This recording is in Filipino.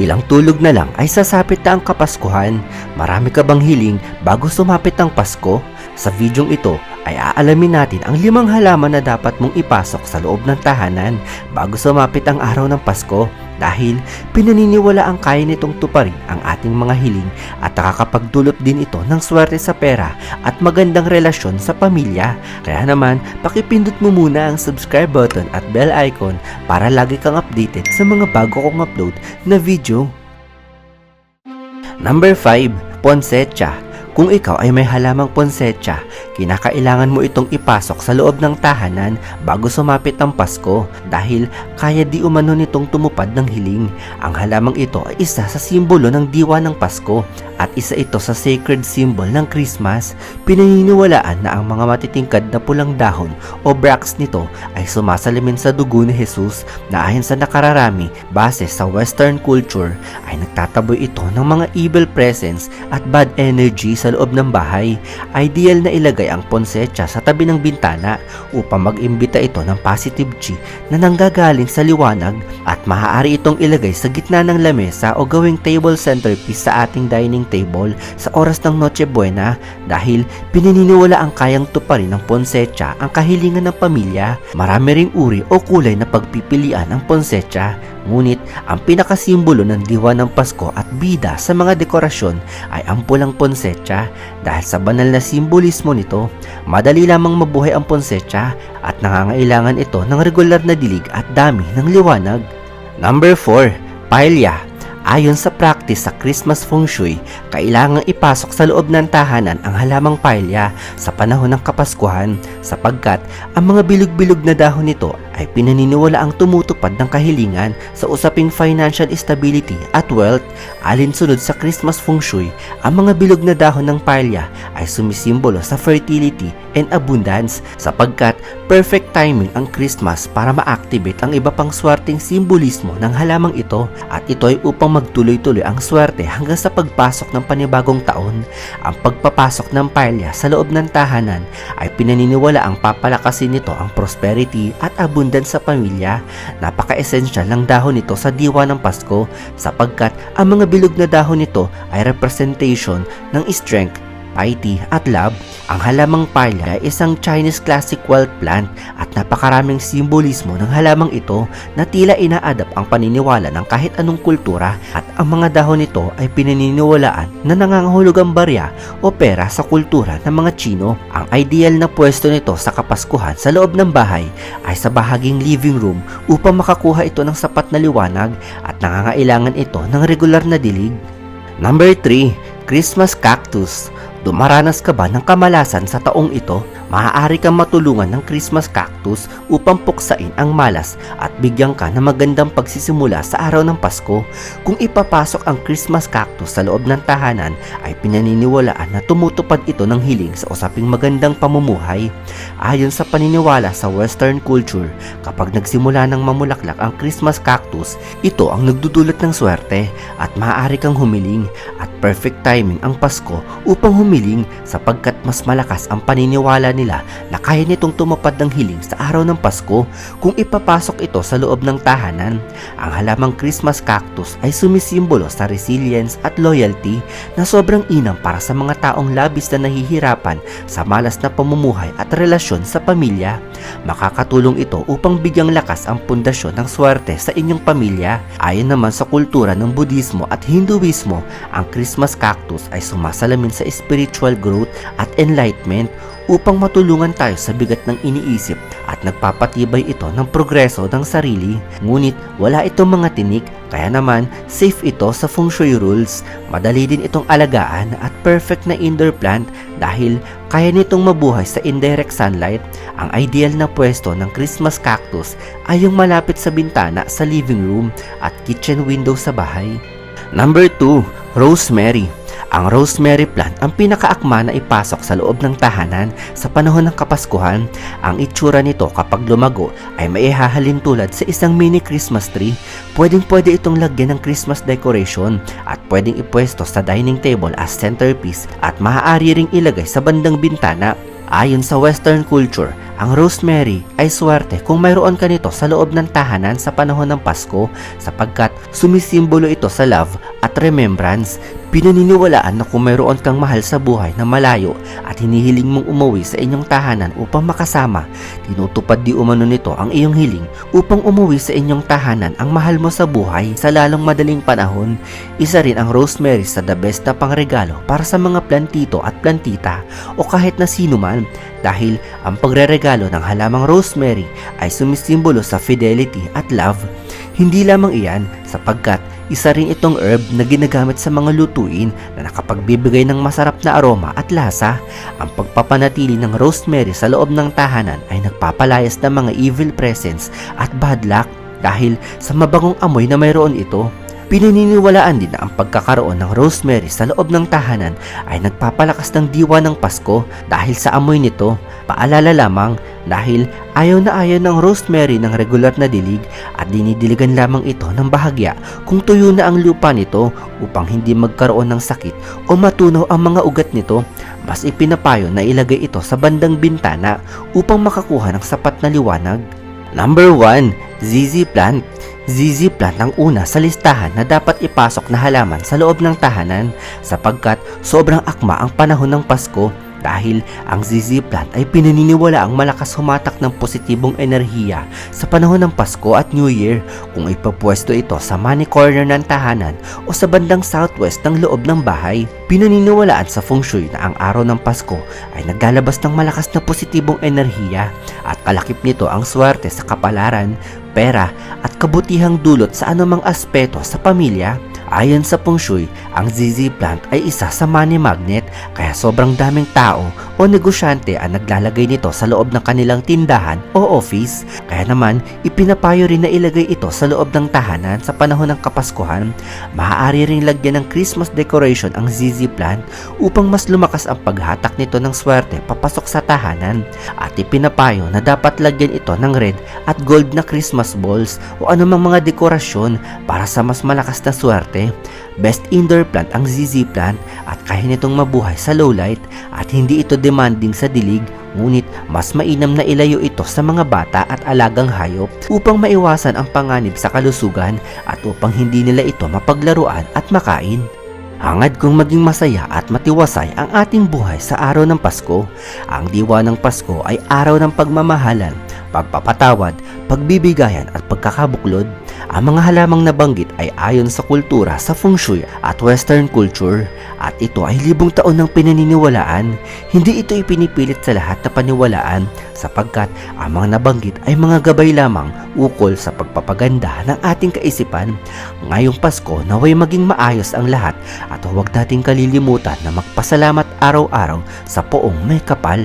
Ilang tulog na lang ay sasapit na ang Kapaskuhan. Marami ka bang hiling bago sumapit ang Pasko? Sa videong ito ay aalamin natin ang limang halaman na dapat mong ipasok sa loob ng tahanan bago sumapit ang araw ng Pasko dahil pinaniniwala ang kaya nitong tuparin ang ating mga hiling at nakakapagdulot din ito ng swerte sa pera at magandang relasyon sa pamilya. Kaya naman, pakipindot mo muna ang subscribe button at bell icon para lagi kang updated sa mga bago kong upload na video. Number 5. Ponsetsa kung ikaw ay may halamang ponsetsa, kinakailangan mo itong ipasok sa loob ng tahanan bago sumapit ang Pasko dahil kaya di umano nitong tumupad ng hiling. Ang halamang ito ay isa sa simbolo ng diwa ng Pasko at isa ito sa sacred symbol ng Christmas. Pinaniniwalaan na ang mga matitingkad na pulang dahon o bracts nito ay sumasalamin sa dugo ni Jesus na ayon sa nakararami base sa western culture ay nagtataboy ito ng mga evil presence at bad energy sa loob ng bahay. Ideal na ilagay ang ponsetsa sa tabi ng bintana upang mag-imbita ito ng positive chi na nanggagaling sa liwanag at maaari itong ilagay sa gitna ng lamesa o gawing table centerpiece sa ating dining table sa oras ng Noche Buena dahil pinaniniwala ang kayang tuparin ng ponsetsa ang kahilingan ng pamilya. Marami ring uri o kulay na pagpipilian ang ponsetsa Ngunit ang pinakasimbolo ng diwa ng Pasko at bida sa mga dekorasyon ay ang pulang ponsetsa dahil sa banal na simbolismo nito, madali lamang mabuhay ang ponsetsa at nangangailangan ito ng regular na dilig at dami ng liwanag. Number 4. Paella Ayon sa practice sa Christmas feng shui, kailangang ipasok sa loob ng tahanan ang halamang paella sa panahon ng Kapaskuhan sapagkat ang mga bilog-bilog na dahon nito ay pinaniniwala ang tumutupad ng kahilingan sa usaping financial stability at wealth. Alinsunod sa Christmas feng shui, ang mga bilog na dahon ng paella ay sumisimbolo sa fertility and abundance sapagkat perfect timing ang Christmas para ma-activate ang iba pang swerteng simbolismo ng halamang ito at ito ay upang magtuloy-tuloy ang swerte hanggang sa pagpasok ng panibagong taon. Ang pagpapasok ng paella sa loob ng tahanan ay pinaniniwala ang papalakasin nito ang prosperity at abundance sa pamilya. Napaka-essential ng dahon nito sa diwa ng Pasko sapagkat ang mga bilog na dahon nito ay representation ng strength piety at love, ang halamang palya ay isang Chinese classic wild plant at napakaraming simbolismo ng halamang ito na tila ina-adapt ang paniniwala ng kahit anong kultura at ang mga dahon nito ay pinaniniwalaan na nangangahulog ang barya o pera sa kultura ng mga Chino. Ang ideal na pwesto nito sa kapaskuhan sa loob ng bahay ay sa bahaging living room upang makakuha ito ng sapat na liwanag at nangangailangan ito ng regular na dilig. Number 3. Christmas Cactus Dumaranas ka ba ng kamalasan sa taong ito? Maaari kang matulungan ng Christmas cactus upang puksain ang malas at bigyan ka ng magandang pagsisimula sa araw ng Pasko. Kung ipapasok ang Christmas cactus sa loob ng tahanan ay pinaniniwalaan na tumutupad ito ng hiling sa usaping magandang pamumuhay. Ayon sa paniniwala sa Western culture, kapag nagsimula ng mamulaklak ang Christmas cactus, ito ang nagdudulot ng swerte at maaari kang humiling at perfect timing ang Pasko upang humiling sapagkat mas malakas ang paniniwala nila na kaya nitong tumupad ng hiling sa araw ng Pasko kung ipapasok ito sa loob ng tahanan. Ang halamang Christmas cactus ay sumisimbolo sa resilience at loyalty na sobrang inam para sa mga taong labis na nahihirapan sa malas na pamumuhay at relasyon sa pamilya. Makakatulong ito upang bigyang lakas ang pundasyon ng swerte sa inyong pamilya. Ayon naman sa kultura ng Budismo at Hinduismo, ang Christmas cactus ay sumasalamin sa spiritual growth at enlightenment upang matulungan tayo sa bigat ng iniisip at nagpapatibay ito ng progreso ng sarili. Ngunit wala itong mga tinik kaya naman safe ito sa feng shui rules. Madali din itong alagaan at perfect na indoor plant dahil kaya nitong mabuhay sa indirect sunlight. Ang ideal na pwesto ng Christmas cactus ay yung malapit sa bintana sa living room at kitchen window sa bahay. Number 2, rosemary. Ang rosemary plant ang pinakaakma na ipasok sa loob ng tahanan sa panahon ng Kapaskuhan. Ang itsura nito kapag lumago ay maihahalin tulad sa isang mini Christmas tree. Pwedeng pwede itong lagyan ng Christmas decoration at pwedeng ipwesto sa dining table as centerpiece at maaari ring ilagay sa bandang bintana Ayon sa Western culture, ang rosemary ay swerte kung mayroon ka nito sa loob ng tahanan sa panahon ng Pasko sapagkat sumisimbolo ito sa love at remembrance. Pinaniniwalaan na kung mayroon kang mahal sa buhay na malayo at hinihiling mong umuwi sa inyong tahanan upang makasama, tinutupad di umano nito ang iyong hiling upang umuwi sa inyong tahanan ang mahal mo sa buhay sa lalong madaling panahon. Isa rin ang rosemary sa the best na pangregalo para sa mga plantito at plantita o kahit na sino man dahil ang pagreregalo ng halamang rosemary ay sumisimbolo sa fidelity at love. Hindi lamang iyan sapagkat isa rin itong herb na ginagamit sa mga lutuin na nakapagbibigay ng masarap na aroma at lasa. Ang pagpapanatili ng rosemary sa loob ng tahanan ay nagpapalayas ng mga evil presence at bad luck dahil sa mabangong amoy na mayroon ito. Pinaniniwalaan din na ang pagkakaroon ng rosemary sa loob ng tahanan ay nagpapalakas ng diwa ng Pasko dahil sa amoy nito. Paalala lamang dahil ayaw na ayaw ng rosemary ng regular na dilig at dinidiligan lamang ito ng bahagya kung tuyo na ang lupa nito upang hindi magkaroon ng sakit o matunaw ang mga ugat nito. Mas ipinapayo na ilagay ito sa bandang bintana upang makakuha ng sapat na liwanag. Number 1, ZZ plant. ZZ plant ang una sa listahan na dapat ipasok na halaman sa loob ng tahanan sapagkat sobrang akma ang panahon ng Pasko dahil ang ZZ plant ay pinaniniwala ang malakas humatak ng positibong enerhiya sa panahon ng Pasko at New Year kung ipapwesto ito sa money corner ng tahanan o sa bandang southwest ng loob ng bahay. Pinaniniwalaan sa feng shui na ang araw ng Pasko ay naglalabas ng malakas na positibong enerhiya at kalakip nito ang swerte sa kapalaran, pera at kabutihang dulot sa anumang aspeto sa pamilya. Ayon sa feng shui, ang ZZ plant ay isa sa money magnet kaya sobrang daming tao o negosyante ang naglalagay nito sa loob ng kanilang tindahan o office. Kaya naman, ipinapayo rin na ilagay ito sa loob ng tahanan sa panahon ng Kapaskuhan. Maaari ring lagyan ng Christmas decoration ang ZZ plant upang mas lumakas ang paghatak nito ng swerte papasok sa tahanan. At ipinapayo na dapat lagyan ito ng red at gold na Christmas balls o anumang mga dekorasyon para sa mas malakas na swerte. Best indoor plant ang ZZ plant at kaya nitong mabuhay sa low light at hindi ito demanding sa dilig ngunit mas mainam na ilayo ito sa mga bata at alagang hayop upang maiwasan ang panganib sa kalusugan at upang hindi nila ito mapaglaruan at makain. Hangad kong maging masaya at matiwasay ang ating buhay sa araw ng Pasko. Ang diwa ng Pasko ay araw ng pagmamahalan, pagpapatawad, pagbibigayan at pagkakabuklod. Ang mga halamang nabanggit ay ayon sa kultura sa feng shui at western culture at ito ay libong taon ng pinaniniwalaan. Hindi ito ipinipilit sa lahat na paniwalaan sapagkat ang mga nabanggit ay mga gabay lamang ukol sa pagpapaganda ng ating kaisipan. Ngayong Pasko naway maging maayos ang lahat at huwag nating kalilimutan na magpasalamat araw-araw sa poong may kapal.